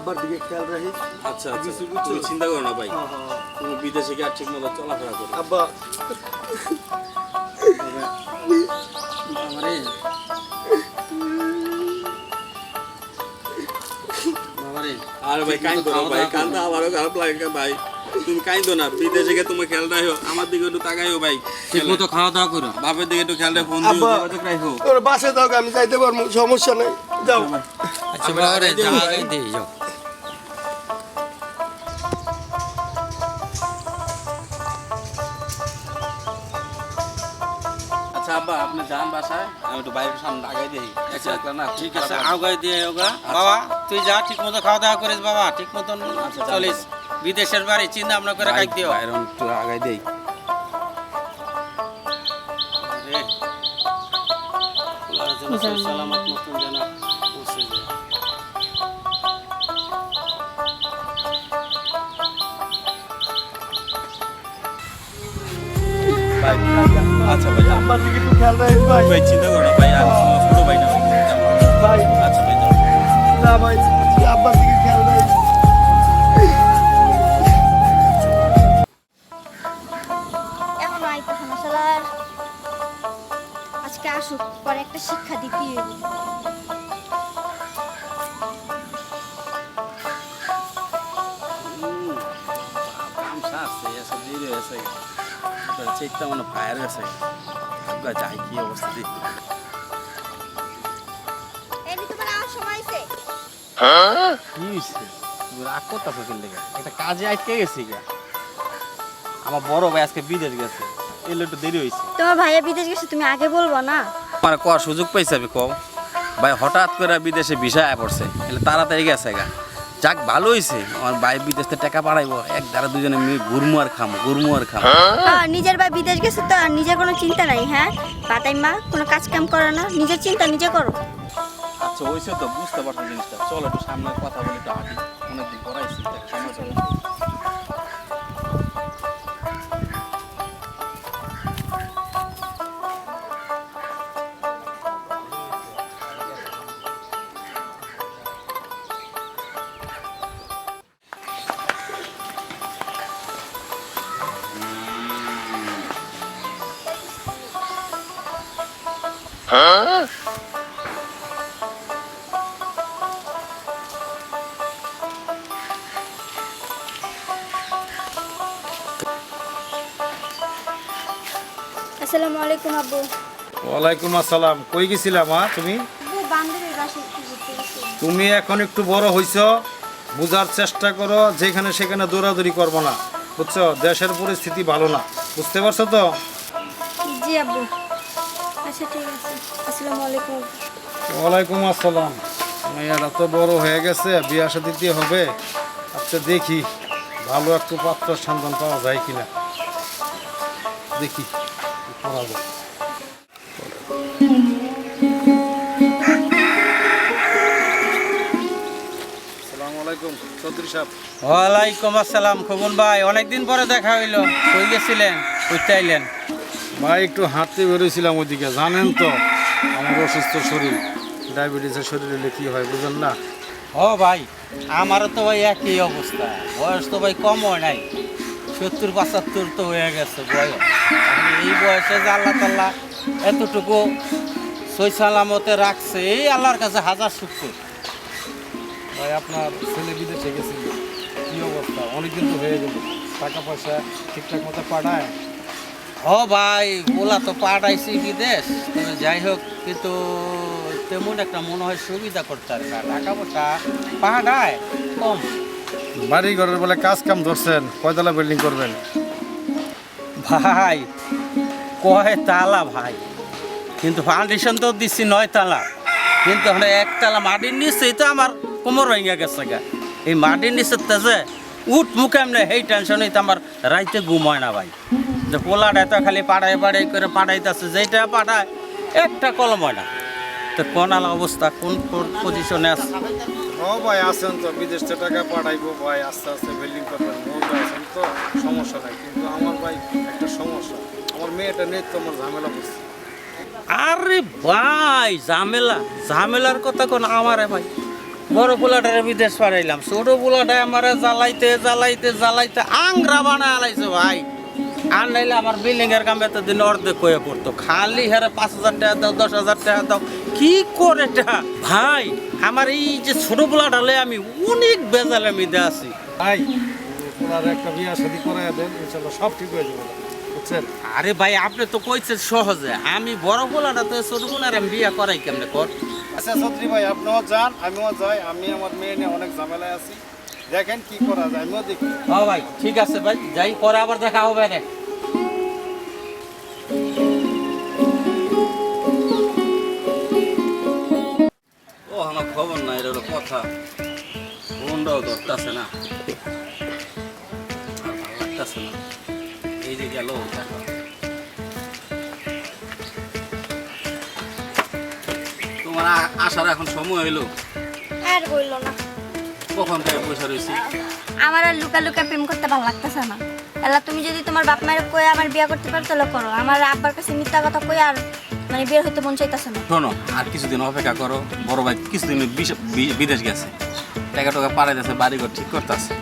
আব্বার দিকে খেয়াল রাখিস। আচ্ছা আচ্ছা। তুমি চিন্তা করো না ভাই। হ্যাঁ, হ্যাঁ। তুমি বিদেশে গিয়ে আর ঠিক মতো চলাফেরা করো। আব্বা। বাবারে বাবারে আর ভাই কাইন্দো না ভাই কান্দা আমারও খারাপ লাগে ভাই। তুমি কাইন্দো না বিদেশে গিয়ে তোমার খেয়াল রাখো আমার দিকে একটু তাকাইও ভাই। ঠিক মতো খাওয়া দাওয়া করো। বাপের দিকে একটু খেয়াল রাখো ফোন দিও আব্বা। রাখো। তোর বাসে দাও আমি যাইতে পারব সমস্যা নেই। যাও। আচ্ছা। দিয়ে যাও। যান বাসায় আমি একটু বাইরের সামনে আগাই দিই। আচ্ছা না ঠিক আছে আগাই দিয়ে ওগা বাবা তুই যা ঠিক মতো খাওয়া দাওয়া করিস বাবা ঠিক মতন আচ্ছা, চলিস। বিদেশের বাড়ি চিন্তা ভাবনা করে খাই দিও। একটু আগাই দেই। রে, আল্লাহ যেন সালামত মতন যেন পৌঁছে যায়। ভাই আচ্ছা ভাই যান। আব্বার দিকে একটু খেয়াল রাখিস ভাই ভাই চিন্তা করো না ভাই আর তোমার ভাই না ভাই আচ্ছা ভাই যাও। না ভাই আব্বার দিকে খেয়াল রাখিস আজকে আসুক পরে একটা শিক্ষা দিতে চেকটা মনে ফায়ার গেছে আব্বা যাই কি অবস্থা দেখি কি হয়েছে রাগ করতেছো একটা কাজে আটকে গেছি গা আমার বড় ভাই আজকে বিদেশ গেছে এলে একটু দেরি হয়েছে তোমার ভাইয়া বিদেশ গেছে তুমি আগে বলব না আমার কর সুযোগ পাইছে আমি কও ভাই হঠাৎ করে বিদেশে ভিসা পড়ছে এলে তাড়াতাড়ি গেছে গা যাক ভালো হয়েছে আমার ভাই বিদেশ থেকে টাকা পাঠাইবো এক দ্বারা দুজনে মিলে ঘুরমু আর খামো ঘুরমু আর খামো। হ্যাঁ, নিজের ভাই বিদেশ গেছে তো আর নিজের কোনো চিন্তা নাই হ্যাঁ? পাতাই মা কোনো কাজ কাম করে না নিজের চিন্তা নিজে করো। আচ্ছা হয়েছে তো বুঝতে পারছ জিনিসটা। চলো একটু সামনে কথা বলে একটু হাঁটি। অনেকদিন করাইছি আসসালামু আলাইকুম আব্বু ওয়ালাইকুম আসসালাম। কই গেছিলাম মা তুমি? বান্ধবীর বাসায় একটু ঘুরতে গেছি তুমি এখন একটু বড় হইছ বুঝার চেষ্টা করো যেখানে সেখানে দৌড়াদৌড়ি করব না। বুঝছ? দেশের পরিস্থিতি ভালো না। বুঝতে পারছ তো? জি আব্বু। আচ্ছা ঠিক আছে। আসসালামু আলাইকুম। ওয়ালাইকুম আসসালাম। মেয়েরা তো বড় হয়ে গেছে বিয়া হবে। আচ্ছা দেখি ভালো একটু পাত্র সন্ধান পাওয়া যায় কিনা। দেখি ওয়ালাইকুম আসসালাম খবন ভাই। অনেকদিন পরে দেখা হইল কই গেছিলেন? কইতে আইলেন। ভাই একটু হাঁটতে বেরোইছিলাম ওইদিকে জানেন তো আমার অসুস্থ শরীর ডায়াবেটিসের শরীর হলে কী হয় বুঝেন না? ও ভাই আমারও তো ভাই একই অবস্থা বয়স তো ভাই কম হয় নাই সত্তর পঁচাত্তর তো হয়ে গেছে বয়স। এই বয়সে যে আল্লাহ তাল্লাহ এতটুকু সই সালামতে রাখছে এই আল্লাহর কাছে হাজার শুক্র। ভাই আপনার ছেলে বিদেশে গেছিল কী অবস্থা? অনেকদিন তো হয়ে গেল টাকা পয়সা ঠিকঠাক মতো পাঠায়? ও ভাই ওলা তো পাঠাইছি বিদেশ। তবে যাই হোক কিন্তু তেমন একটা মনে হয় সুবিধা করতে পারে না। টাকা পয়সা পাঠায় কম। বাড়ি ঘরের বলে কাজ কাম ধরছেন কয়তলা বিল্ডিং করবেন? ভাই কয় তালা ভাই? কিন্তু ফাউন্ডেশন তো দিচ্ছি নয় তালা। কিন্তু আমরা একতলা মাটির নিচেই তো আমার কোমর ভেঙে গেছে গা। এই মাটির নিচের তেজে উঠ মুখে এমনি সেই টেনশনই তো আমার রাইতে ঘুম হয় না ভাই। যে পোলাটা তো খালি পাড়াই পাড়াই করে পাঠাইতেছে যেটা পাঠায় একটা কলম হয় না। তো কোন আলা অবস্থা কোন পজিশনে আছে? ও ভাই আছেন তো বিদেশ টাকা পাঠাইবো ভাই আস্তে আস্তে বিল্ডিং করবেন। মৌজা আছেন তো সমস্যা নাই। কিন্তু আমার ভাই একটা সমস্যা। আমার মেয়েটা নেই তো আমার ঝামেলা করছে। আরে ভাই ঝামেলা ঝামেলার কথা কোন আমারে ভাই। বড় পোলাটারে বিদেশ পাঠাইলাম ছোট পোলাটা আমারে জ্বালাইতে জ্বালাইতে জ্বালাইতে আংরা বানা আলাইছে ভাই। আর নাইলে আমার বিল্ডিং এর কাম এতদিন অর্ধেক হয়ে পড়তো। খালি হারে পাঁচ হাজার টাকা দাও দশ হাজার টাকা দাও। কি করে ভাই আমার এই যে ছোট পোলাটালে আমি অনেক বেজালে মিদে আছি। ভাই ওনার একটা বিয়া শাদি করে দেন ইনশাল্লাহ সব ঠিক হয়ে যাবে। বুঝছেন? আরে ভাই আপনি তো কইছেন সহজে। আমি বড় পোলাটা তো ছোট পোলার আমি বিয়া করাই কেমনে কর? আচ্ছা ছত্রী ভাই আপনিও যান আমিও যাই। আমি আমার মেয়ে নিয়ে অনেক ঝামেলায় আছি। দেখেন কি করা যায় আমিও দেখি। হ্যাঁ ভাই ঠিক আছে ভাই যাই পরে আবার দেখা হবে রে। ও আমার খবর নাই এটা হলো কথা। ফোনটাও ধরতেছে না। আর ভালো লাগতেছে না। এই যে গেল দেখা। তোমার আসার এখন সময় হইল? আর বলল না। কখন থেকে বসে রয়েছি? আমার আর লুকা লুকা প্রেম করতে ভালো লাগতেছে না। এলা তুমি যদি তোমার বাপ মায়ের কই আমার বিয়ে করতে পারো তাহলে করো। আমার আব্বার কাছে মিথ্যা কথা কই আর মানে বিয়ে হইতে মন চাইতেছে না। শোনো আর কিছুদিন অপেক্ষা করো। বড় ভাই কিছুদিন বিশ- বিদেশ গেছে। টাকা টাকা পাড়াইতেছে বাড়িঘর ঠিক করতেছে।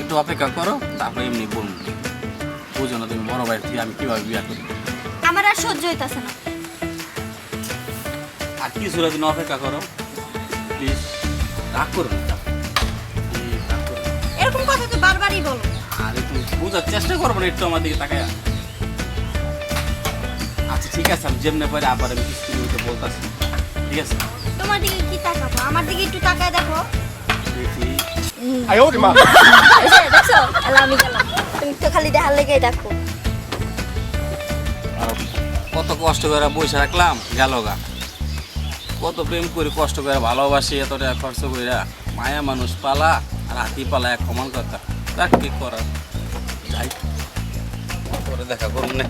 একটু অপেক্ষা করো তারপরে এমনি বলুন বুঝো না তুমি বড় ভাই আমি কীভাবে বিয়ে করি। আমার আর সহ্য হইতাছে না। আর কিছুটা দিন অপেক্ষা করো। প্লিজ রাগ করো না। এরকম কথা তো বারবারই বলো। আরে তুমি বোঝার চেষ্টা করব না একটু আমার দিকে তাকায়। আচ্ছা ঠিক আছে আমি যেমনি পারি আবার আমি কিছু বলতেছি। ঠিক আছে? তোমার দিকে কি তাকাবো? আমার দিকে একটু তাকায় দেখো। দেখি। এই যে, দেখছ? এলা আমি গেলাম। তুমি তো খালি দেখার লেগেই দেখো। কত কষ্ট করে বসে রাখলাম গেল গা। কত প্রেম করে কষ্ট করে ভালোবাসি এতটা খরচ করে মায়া মানুষ পালা। আর হাতি পালা এক সমান কথা। দেখ কি করার। যাই। পরে দেখা করুন না।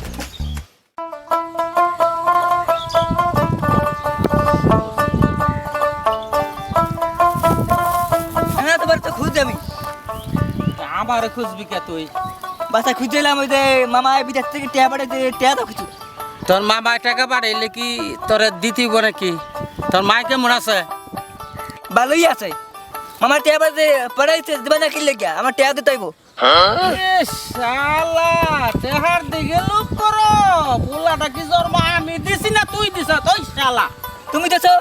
হ্যাঁ তো আমার খুঁজবি কে তুই? বাসা খুঁজছিলাম ওই যে মামা বিদেশ থেকে টেয়া পাঠে টেয়া তো কিছু। তোর মা টাকা পাঠাইলে কি তোরে দিতিব নাকি? তোর মাই কেমন আছে? ভালোই আছে। মামা টেয়া পাঠে পড়াইছে দেবে না কি লেগে আমার টেয়া দিতে হইব এ শালা তেহার দিকে লোক করো। পোলাটা কি তোর মা আমি দিছি না তুই দিছ তুই শালা। তুমি দেছো?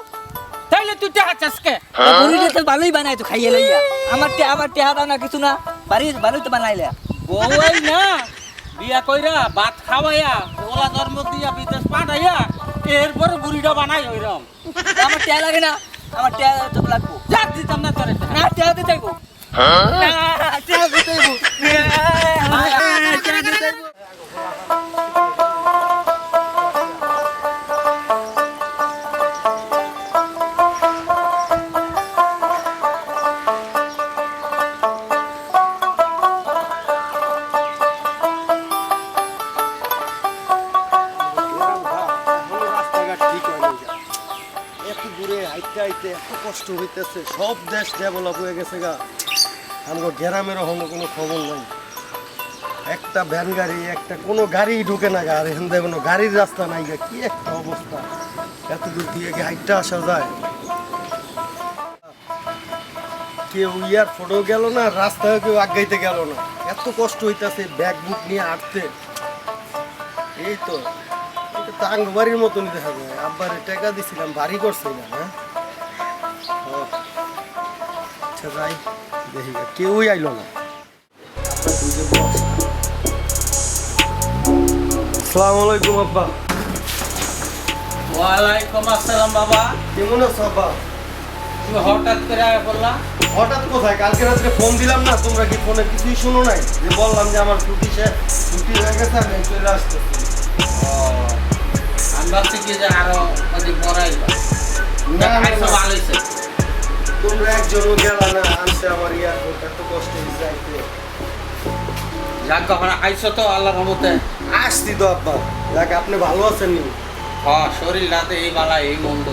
তাইলে তুই টেহা চাষকে বুড়িটা তো ভালোই বানাই তো খাইয়ে লইয়া। আমার টেয়া আমার টেয়া দাও না কিছু না বাড়ি ভালোই তো বানাইলে। বউই না বিয়া কইরা ভাত খাওয়াইয়া ওলা ধর্ম দিয়া বিদেশ পাঠাইয়া এরপরে বুড়িটা বানাই ওইরকম আমার টেয়া লাগে না। আমার টেয়া তো লাগবো। যা দিতাম না তোরে। না টেয়া দিতে হইব। না টেয়া দিতে হইতেছে, সব দেশ ডেভেলপ হয়ে গেছে গা। আমার গ্রামের হলো কোনো খবর নাই। একটা ভ্যান গাড়ি, একটা কোনো গাড়ি ঢুকে না গা, আর এখান থেকে গাড়ির রাস্তা নাই গা, কি একটা অবস্থা। এত দূর দিয়ে হাইটটা আসা যায়? কেউ ইয়ার ফটো গেল না রাস্তায় কেউ আগাইতে গেল না। এত কষ্ট হইতেছে ব্যাগ বুক নিয়ে হাঁটতে। এই তো, এটা তো বাড়ির মতনই দেখা যায়। আব্বারে টাকা দিছিলাম বাড়ি করছে না হ্যাঁ? আচ্ছা যাই দেখি কেউই আইলো না। আসসালামু আলাইকুম আব্বা। ওয়ালাইকুম আসসালাম বাবা। কেমন আছো আব্বা? তুমি হঠাৎ করে আয়া বললা? হঠাৎ কোথায়? কালকে রাত্রে ফোন দিলাম না তোমরা কি ফোনে কিছুই শুনো নাই? যে বললাম যে আমার ছুটি শেষ ছুটি হয়ে গেছে আমি চলে আসতেছি। আমি ভাবছি কি যে আরও অধিক বড়াই না, না, না। ভালো হয়েছে তোমরা একজনও গেলা না আনতে আমার এয়ারপোর্ট এত কষ্ট হয়েছে যাক কখন আইসো তো আল্লাহর রহমতে। আসছি তো আব্বা। যাক আপনি ভালো আছেন নি? হ্যাঁ শরীর রাতে এই বালা এই মন্দ।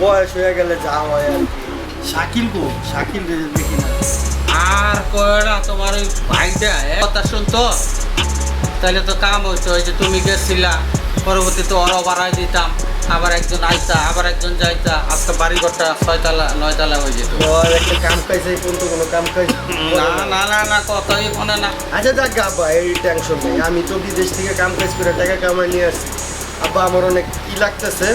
বয়স হয়ে গেলে যা হয় আর কি। শাকিল গো শাকিল রে দেখি না। আর কয়টা তোমার ওই ভাইটা কথা শুনতো? তাহলে তো কাম হইতো ওই যে তুমি গেছিলা পরবর্তীতে ওরও বাড়াই দিতাম। আবার একজন আইতা আবার একজন যাইতা আজকে বাড়ি ঘরটা ছয়তলা নয়তলা হয়ে যেত। একটা কাম পর্যন্ত কোনো কাম না না না না কথাই ফোনে না। আচ্ছা যাক আব্বা এই টেনশন নেই। আমি তো বিদেশ থেকে কাম কাজ করে টাকা কামাই নিয়ে আসছি। আব্বা আমার অনেক কি লাগতেছে।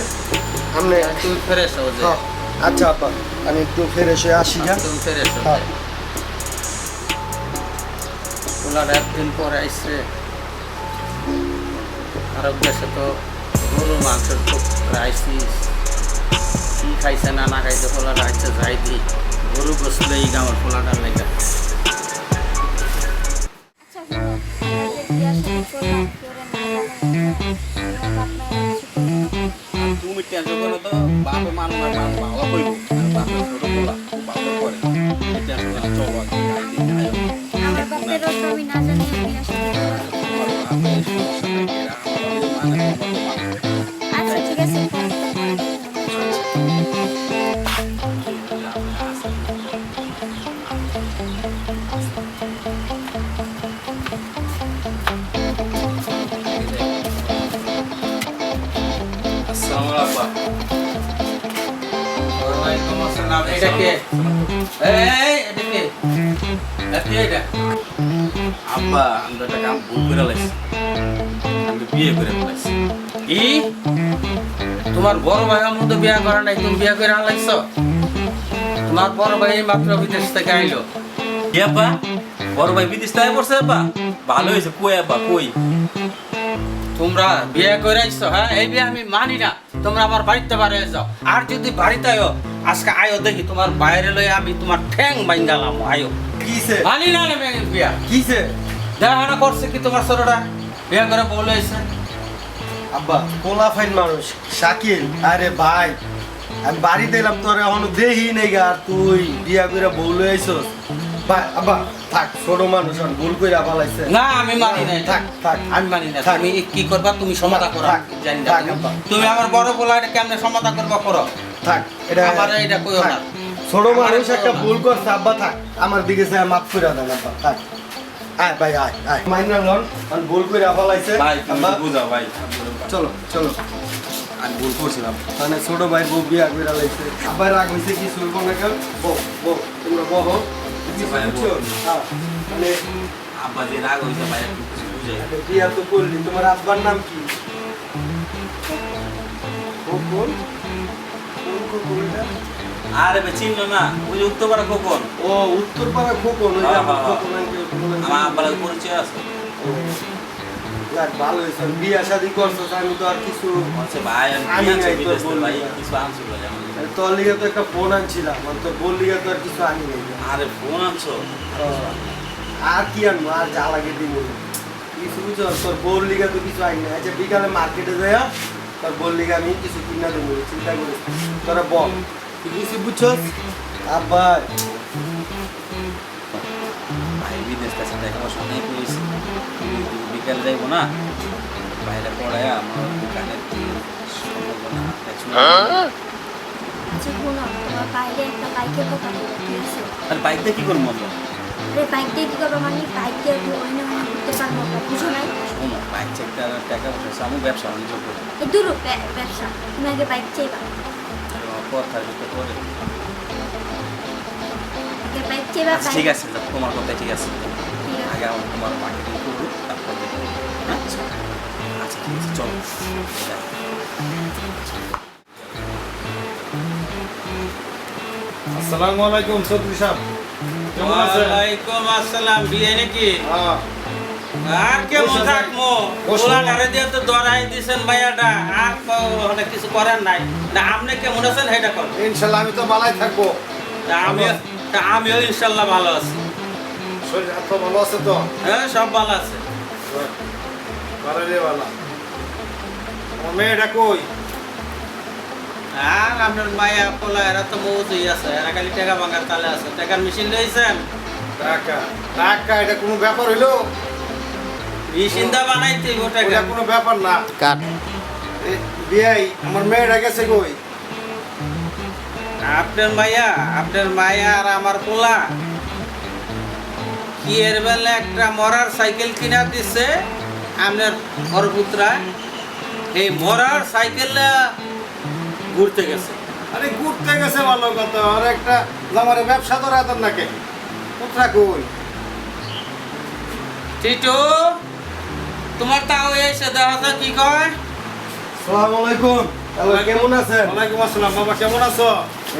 আপনি তুমি ফেরেস হও হ্যাঁ, আচ্ছা আব্বা আমি একটু ফেরে এসে আসি হ্যাঁ তুমি হও হ্যাঁ। একদিন পরে আইসে আরব দেশে তো গরুর মাংসের খুব ক্রাইসিস কি খাইছে না না খাইছে পোলাটা আইসে যাই দি। গরু বসলে এই আমার পোলাটার লেগে। তুমি টেনশন করো তো বাপে মানুষ আর মানুষ ভালো হইব ছোট পোলা ভালো করে। টেনশন করো চলো আগে যাই দিই, আয়ো। আমার বাপেরও আমি না জানি যে বিয়ার এই এটা তোমার বড় ভাইয়ের মধ্যে বিয়া করা নাই তুমি বিয়া করে আনলাইছ তোমার বড় ভাই মাত্র বিদেশ থেকে আইলো আব্বা বড় ভাই বিদেশ থেকে পড়ছে আব্বা ভালো হয়েছে কই আব্বা কই তোমরা বিয়ে করে আইছো হ্যাঁ এই বিয়ে আমি মানি না তোমরা আমার বাড়িতে বাড়ি যাও। আর যদি বাড়িতে আয়ো আজকে আয়ো দেখি তোমার বাইরে লই আমি তোমার ঠ্যাং বাইঙ্গালাম আয়ো। কিসে? মানি না নেবে বিয়া। কিসে? দেখা করছে কি তোমার ছোটটা বিয়া করে বলে আব্বা কোলা ফাইন মানুষ শাকিল। আরে ভাই আমি বাড়িতে এলাম তোর এখনও দেহি নেই গা আর তুই বিয়া করে আইছস ভাই আব্বা থাক ছোট মানুষ ভুল পালাইছে। না আমি মানি না থাক থাক। আমি মানি না থাক। তুমি কি করবা তুমি সমাধা করো। জানি না তুমি- আমার বড় বলা এটা কেমনে সমাধা করবা করো? থাক এটা আমার এটা কইও থাক। না। ছোট মানুষ একটা ভুল করছে আব্বা থাক। আমার দিকে সে মাফ করে দেন আব্বা থাক। আয় ভাই আয় আয়। মাইনা লন আর ভুল করে পালাইছে ভাই তুমি বুঝাও ভাই। চলো চলো। আমি ভুল করছিলাম। মানে ছোট ভাই বউ বিয়া করে লাইছে। আবার রাগ হইছে কি শুনব না কেউ? বউ বউ তোমরা বহ ভাই, হ্যাঁ, মানে আব্বা যে রাগ হয়েছে ভাই একটু কিছু বুঝাই একটা বিয়া তো করলি তোমার আব্বার নাম কি খোকন? কোন খোকন এটা? আরে ভাই চিনলো না ওই যে উত্তরপাড়া খোকন ও উত্তরপাড়া খোকন ওই হ্যাঁ, আমার হ্যাঁ। আমার আব্বার পরিচয় আছে ভালো হয়েছে বিয়া শাদি করছ আমি তো আর কিছু বলছে ভাই আমি। কিছু আনছি তোর লিগে তো একটা ফোন আনছিলাম তোর বোন লিগে তো আর কিছু আনি নাই। আরে ফোন আনছো? আর কি আনব আর যা লাগে দিব। কিছু বুঝছ তোর বোন লিগে তো কিছু আনি না আচ্ছা বিকালে মার্কেটে যাই তোর বোন লিগে আমি কিছু কিনা দেবো চিন্তা করিস না। তোরা বল। তুই কিছু বুঝছস? আব্বা। ভাই বিদেশ কাছে টাকা পয়সা নেই কইছি বিকালে যাইবো না? বাইরে পড়ায় আমার দোকানের সম্ভাবনা দেখছ না? আচ্ছা তোমার বাইরে একটা বাইকের কথা বলো ঠিক আছে আর বাইক দিয়ে কি করব আমরা আরে বাইক দিয়ে কি করব মানে বাইক দিয়ে একটু অন্য অন্য ঘুরতে পারব না, বুঝো নাই। বাইক চেকটা টাকা পয়সা আমি ব্যবসা বাণিজ্য করি। এই দূর ব্যবসা তুমি আগে বাইক চাইবা কথা বাইক চাইবা আচ্ছা ঠিক আছে তোমার কথা ঠিক আছে। আগে আমার তোমার মার্কেটিং করব তারপর হ্যাঁ? আচ্ছা ঠিক আছে চলো। আসসালামু আলাইকুম চৌধুরী সাহেব। কেমন আছেন? ওয়ালাইকুম আসসালাম বিয়ে নাকি? হ্যাঁ। আর কেমন থাকব। ধারে দিয়ে তো দরাই দিছেন ভাইয়াটা। আর ওখানে কিছু করার নাই। না আপনি কেমন আছেন সেটা কর ইনশাল্লাহ আমি তো বালাই থাকব। আমি আমিও ইনশাল্লাহ ভালো আছি। শরীর ভালো আছে তো? হ্যাঁ সব ভালো আছে। ভালো। রে ভালো। মেয়েটা কই? আর আপনার মায়া পোলা এরা তো মৌজুই আছে এরা খালি টাকা ভাঙার তালে আছে। টাকার মেশিন লইছেন? টাকা। টাকা এটা কোনো ব্যাপার হইল? মেশিন দা বানাইতে এটা কোনো ব্যাপার না। কাট বিয়াই আমার মেয়েটা গেছে কই? আপনার মাইয়া আপনার মাইয়া আর আমার পোলা। কি এর বেলা একটা মরার সাইকেল কিনা দিছে? আপনার বরপুত্রা এই মরার সাইকেল ঘুরতে গেছে। আরে ঘুরতে গেছে ভালো কথা আর একটা আমার ব্যবসা ধরা এত নাকি? কোথা কই? টিটু তোমার তাও এসে দেখা কি কয়। সালাম আলাইকুম। কেমন আছেন? ওয়ালাইকুম আসসালাম বাবা কেমন আছো?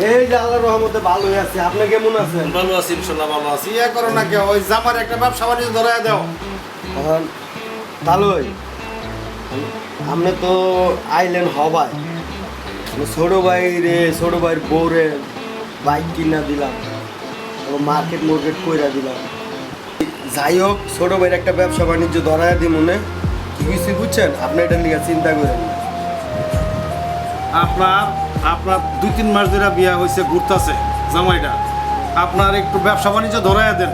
এই যে আল্লাহর রহমতে ভালোই আছি। আপনি কেমন আছেন? ভালো আছি ইনশাল্লাহ ভালো আছি। ইয়ে করো না কেউ ওই জামার একটা ব্যবসা বাণিজ্য ধরাই দাও। ভালোই আপনি তো আইলেন হবাই। ছোট ভাই রে, ছোট ভাইয়ের বউরে বাইক কিনা দিলাম মার্কেট মার্কেট কইরা দিলাম। যাই হোক, ছোট ভাইয়ের একটা ব্যবসা বাণিজ্য ধরায় দিই মনে। কি কিছু বুঝছেন? আপনি এটা নিয়ে চিন্তা করেন আপনার আপনার দুই তিন মাস ধরে বিয়া হয়েছে ঘুরতেছে জামাইটা। আপনার একটু ব্যবসা বাণিজ্য ধরাই দেন।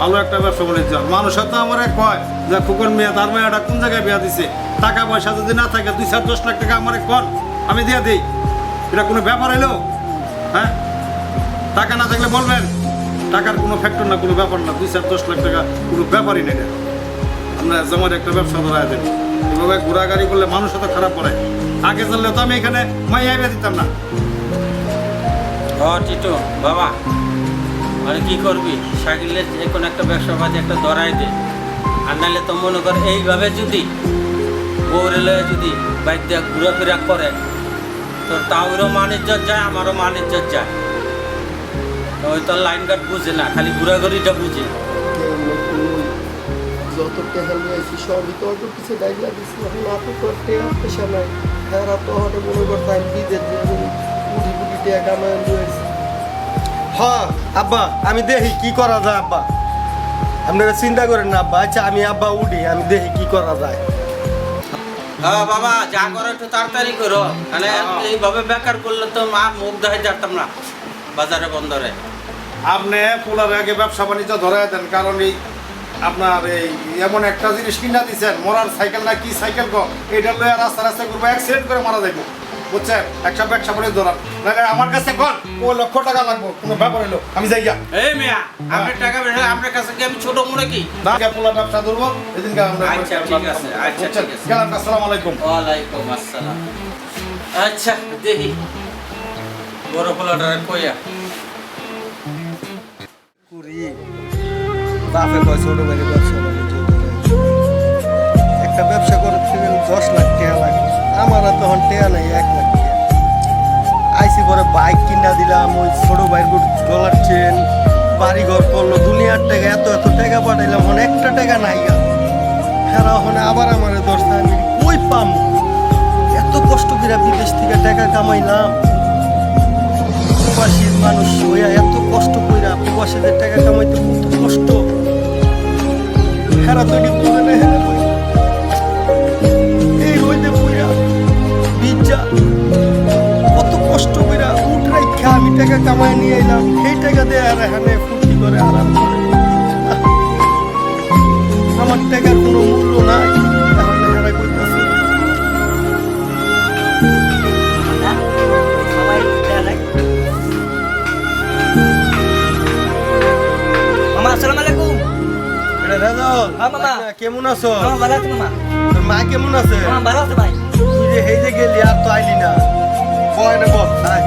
ভালো একটা ব্যবসা বাণিজ্য। মানুষ হয়তো আমার কয় যে, খুকন মেয়ে, তার মেয়েটা কোন জায়গায় বিয়া দিছে? টাকা পয়সা যদি না থাকে, দুই চার দশ লাখ টাকা আমার কন আমি দিয়ে দিই। এটা কোনো ব্যাপার এলো হ্যাঁ? টাকা না থাকলে বলবেন? টাকার কোনো ফ্যাক্টর না, কোনো ব্যাপার না। দুই চার দশ লাখ টাকা কোনো ব্যাপারই নেই আপনার জামার একটা ব্যবসা ধরাই দেন এভাবে ঘোরাগাড়ি করলে মানুষ তো খারাপ করে। আগে চললে তো আমি এখানে মাইয়া দিতাম না। টিটু, বাবা। মানে কি করবি? শাকিলের যে কোনো একটা ব্যবসা বাজে একটা ধরাই দে। আর নাহলে তো মনে কর এইভাবে যদি বউরে লয়ে যদি বাইক দিয়ে ঘুরাফেরা করে তোর তাওরও মান ইজ্জত যায় আমারও মান ইজ্জত যায়। তো ওই তোর লাইন গার্ড বুঝে না খালি ঘোরাঘুরিটা বুঝে। যত নিয়ে সবই তো কিছু ডাইলা দিছি এখন আপনি তো পয়সা নাই তারা তো হঠাৎ মনে করতে আমি হ্যাঁ আব্বা আমি দেখি কি করা যায় আব্বা। আপনারা চিন্তা করেন না আব্বা। আচ্ছা আমি আব্বা উঠি আমি দেখি কি করা যায়। হ্যাঁ বাবা, যা করো একটু তাড়াতাড়ি করো। মানে এইভাবে বেকার করলে তো মা মুখ দেখাই যেতাম না বাজারে, বন্দরে। আপনি পোলার আগে ব্যবসা বাণিজ্য ধরে দেন, কারণ এই আপনার এই এমন একটা জিনিস কিনা দিচ্ছেন মরার সাইকেল না কি সাইকেল এটা লয়ে রাস্তা রাস্তা করব অ্যাক্সিডেন্ট করে মারা যাইব। বুঝছেন একটা ব্যবসা বাণিজ্য ধরান নাহলে আমার কাছে কন ও লক্ষ টাকা লাগবো কোনো ব্যাপার হলো আমি যাই গা এই মিয়া আপনার টাকা বেশি আপনার কাছে কি আমি ছোট মনে কি? না পোলা ব্যবসা ধরবো এদিনকে আমরা আচ্ছা, ঠিক আছে, আচ্ছা, ঠিক আছে। গেলাম আসসালামু আলাইকুম। ওয়ালাইকুম আসসালাম। আচ্ছা দেখি। বড় পোলাটা কইয়া। করি বাপে কয় ছোট ব্যবসা করে। একটা ব্যবসা করতে গেলে দশ লাখ টাকা লাগে আমার তখন টাকা নাই, এক লাখ আইসি পরে বাইক কিনা দিলাম, ওই ছোট ভাইয়ের ডলার চেন বাড়ি ঘর করল দুনিয়ার টাকা, এত এত টাকা পাঠাইলাম, এখন একটা টাকা নাই গা হ্যাঁ ওখানে আবার আমার দশ আমি কই পাম? এত কষ্ট করে বিদেশ থেকে টাকা কামাইলাম। প্রবাসীর মানুষ হইয়া এত কষ্ট কইরা প্রবাসীদের টাকা কামাইতে কত কষ্ট। হেরা তো বিজ্জা কত কষ্ট কইরা উঠ রাইখা আমি টাকা কামাই নিয়ে এলাম। সেই টাকা দিয়ে আর এখানে ফুর্তি করে আরাম করে। আমার টাকার কোনো মূল্য নাই। তাহলে রেজাল হ্যাঁ, কেমন আছো? মা কেমন আছে? ভালো আছে ভাই। যে যে গেলি আর তো আইলি না। বয় না বল আয়।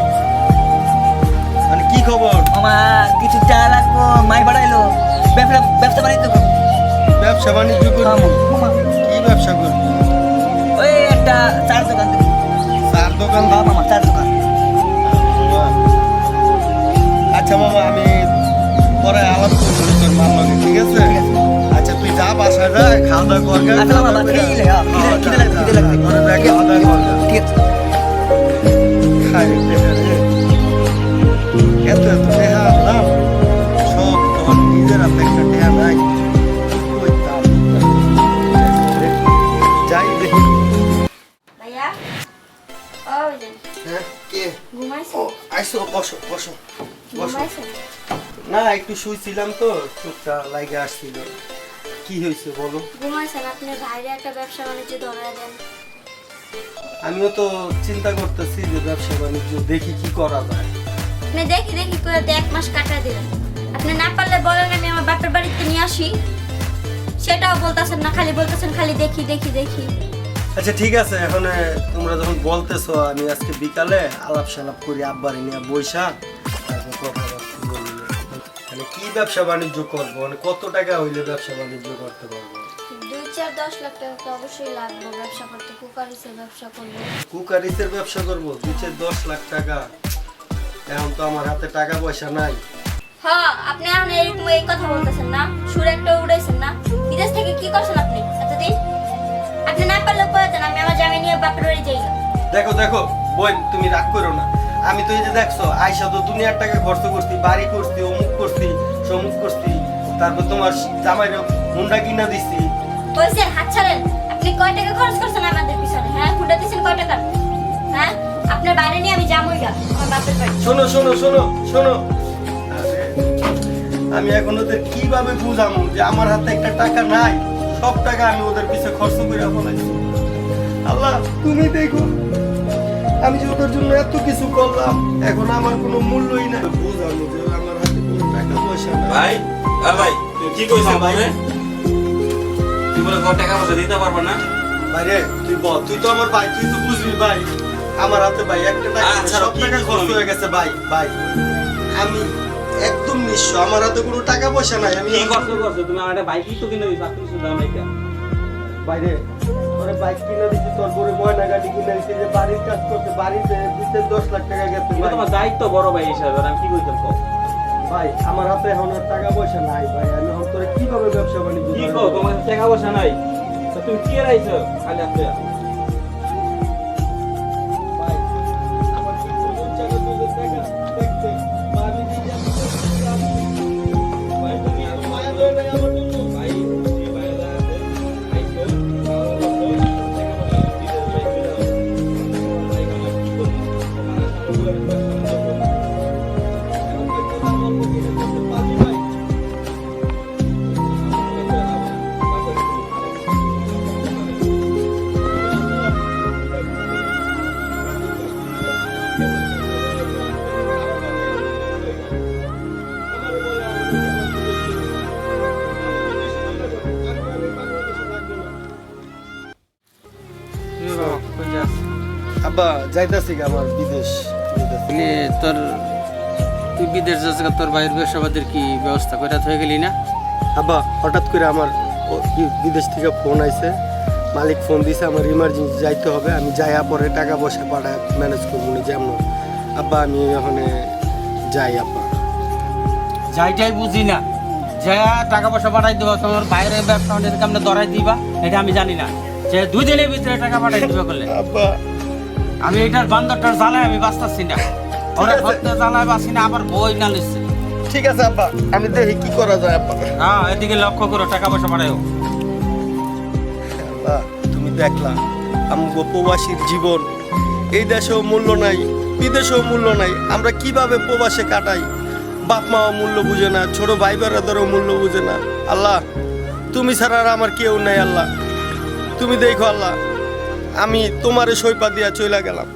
মানে কি খবর? মামা কিছু চা লাগবো মাই বাড়াইলো। ব্যবসা ব্যবসা বাণিজ্য। ব্যবসা বাণিজ্য করবি? কি ব্যবসা করবি? ওই একটা চার দোকান চার দোকান হ্যাঁ মামা চার দোকান। আচ্ছা মামা আমি পরে আলাপ করব তোর মার লগে ঠিক আছে। যা বাসায় যা খাওয়া দাওয়া কর আচ্ছা খাওয়া মামা দাওয়া খিদে লাগবে খিদে লাগবে ঘরে যা ঠিক খাওয়া দাওয়া কর ঠিক আছে খাই এত এত টেহা আনলাম সব তোমার নিজের একটা নাই। যাই দেখি ভাইয়া? ও হ্যাঁ কে? ঘুমাইছে? ও আইসো বসো বসো বসো। না একটু শুইছিলাম তো চোখটা লাগে আসছিল। কি হয়েছে বলো? ঘুমাইছেন আপনি বাইরে একটা ব্যবসা বাণিজ্য ধরা দেন। আমিও তো চিন্তা করতেছি যে ব্যবসা বাণিজ্য দেখি কি করা যায়। আপনি দেখি দেখি করে তো এক মাস কাটা দিলেন আপনি না পারলে বলেন আমি আমার বাপের বাড়িতে নিয়ে আসি। সেটাও বলতেছেন না খালি বলতেছেন খালি দেখি দেখি দেখি। আচ্ছা ঠিক আছে এখন তোমরা যখন বলতেছো আমি আজকে বিকালে আলাপ সালাপ করি আব্বারে নিয়ে বৈশা তারপর বলি মানে কি ব্যবসা বাণিজ্য করব? মানে কত টাকা হইলে ব্যবসা বাণিজ্য করতে পারব? দুই চার দশ লাখ টাকা তো অবশ্যই লাগবে ব্যবসা করতে। কুকার ব্যবসা করব। কুকারিসের ব্যবসা করব? দিচ্ছে দশ লাখ টাকা? এখন তো আমার হাতে টাকা পয়সা নাই। হ্যাঁ আপনি এখন এরকম এই কথা বলতেছেন না সুর একটা উড়াইছেন না। বিদেশ থেকে কি করছেন আপনি এতদিন? আপনি না পারলেও কয়েছেন আমি আমার জামাই নিয়ে বাপের বাড়ি যাই। দেখো দেখো বোন তুমি রাগ করো না। আমি তো এই যে দেখছ আইসা তো দুনিয়ার টাকা খরচ করছি বাড়ি করছি অমুক করছি সমুক করছি তারপর তোমার জামাইরে মুন্ডা কিনা দিছি। বলছেন হাত ছাড়েন আপনি কয় টাকা খরচ করছেন আমাদের পিছনে হ্যাঁ? খুঁটা দিচ্ছেন কয় টাকা? হ্যাঁ? আপনার বাইরে নিয়ে আমি যাবই না আমার বাপের বাড়ি। শোনো শোনো শোনো শোনো। আমি এখন ওদের কীভাবে বুঝাবো যে আমার হাতে একটা টাকা নাই সব টাকা আমি ওদের পিছে খরচ করে ফেলাইছি। আল্লাহ তুমি দেখো। আমি যে ওদের জন্য এত কিছু করলাম এখন আমার কোনো মূল্যই নাই। বুঝাবো যে আমার হাতে কোনো টাকা পয়সা নাই ভাই আর ভাই কি কইছো হ্যাঁ, ভাই। ভাই তুই বলে কত টাকা পয়সা দিতে পারবে না? ভাইরে তুই বল তুই তো আমার ভাই তুই তো বুঝবি ভাই। আমার হাতে ভাই একটা টাকা আচ্ছা, সব টাকা খরচ হয়ে গেছে ভাই ভাই। আমি একদম নিঃস্ব আমার হাতে কোনো টাকা পয়সা নাই আমি কি করছ করছ? তুমি আমার একটা বাইক তো কিনে দিছো আপনি শুধু নাই বাইরে তোরে বাইক কিনে দিচ্ছি তোর পরে ময়না গাড়ি কিনে দিচ্ছি যে বাড়ির কাজ করতে বাড়িতে দিতে দশ লাখ টাকা গেছে ভাই। তোমার দায়িত্ব বড় ভাই হিসাবে আমি কি কইতাম কও? ভাই আমার হাতে এখন আর টাকা পয়সা নাই ভাই আমি এখন তোরে কীভাবে ব্যবসা বাণিজ্য কি? কও তোমার টাকা পয়সা নাই? তা তুমি কি রাইছো খালি আপনি আব্বা যাইতাছি আমার বিদেশ। বলি তোর তুই বিদেশ যাস তোর বাইরের ব্যবসাবাদের কি ব্যবস্থা করে হয়ে গেলি না? আব্বা হঠাৎ করে আমার বিদেশ থেকে ফোন আইছে। মালিক ফোন দিছে আমার ইমার্জেন্সি যাইতে হবে আমি যাইয়া পরে টাকা পয়সা পাঠায় ম্যানেজ করব না যেমন। আব্বা আমি ওখানে যাই আব্বা। যাইটাই বুঝি না। যা টাকা পয়সা পাঠাই দেবো তোমার বাইরে ব্যবসা কেমন ধরাই দিবা এটা আমি জানি না। যে দুই দিনের ভিতরে টাকা পাঠাই দিবে করলে। আব্বা আমি এটার বান্দরটার জ্বালায় আমি বাঁচতেছি না। ওরা। ধরতে জ্বালায় বাঁচি না আবার বই না নিচ্ছে ঠিক আছে আব্বা। আমি দেখি কি করা যায় আব্বা। হ্যাঁ এদিকে লক্ষ্য করো টাকা পয়সা আল্লাহ তুমি দেখলা আমগো প্রবাসীর জীবন। এই দেশেও মূল্য নাই বিদেশেও মূল্য নাই। আমরা কীভাবে প্রবাসে কাটাই? বাপ মাও মূল্য বুঝে না ছোট ভাই বেড়াদেরও মূল্য বুঝে না। আল্লাহ তুমি ছাড়া আর আমার কেউ নেই আল্লাহ। তুমি দেখো আল্লাহ আমি তোমারে সৈপা দিয়া চলে গেলাম।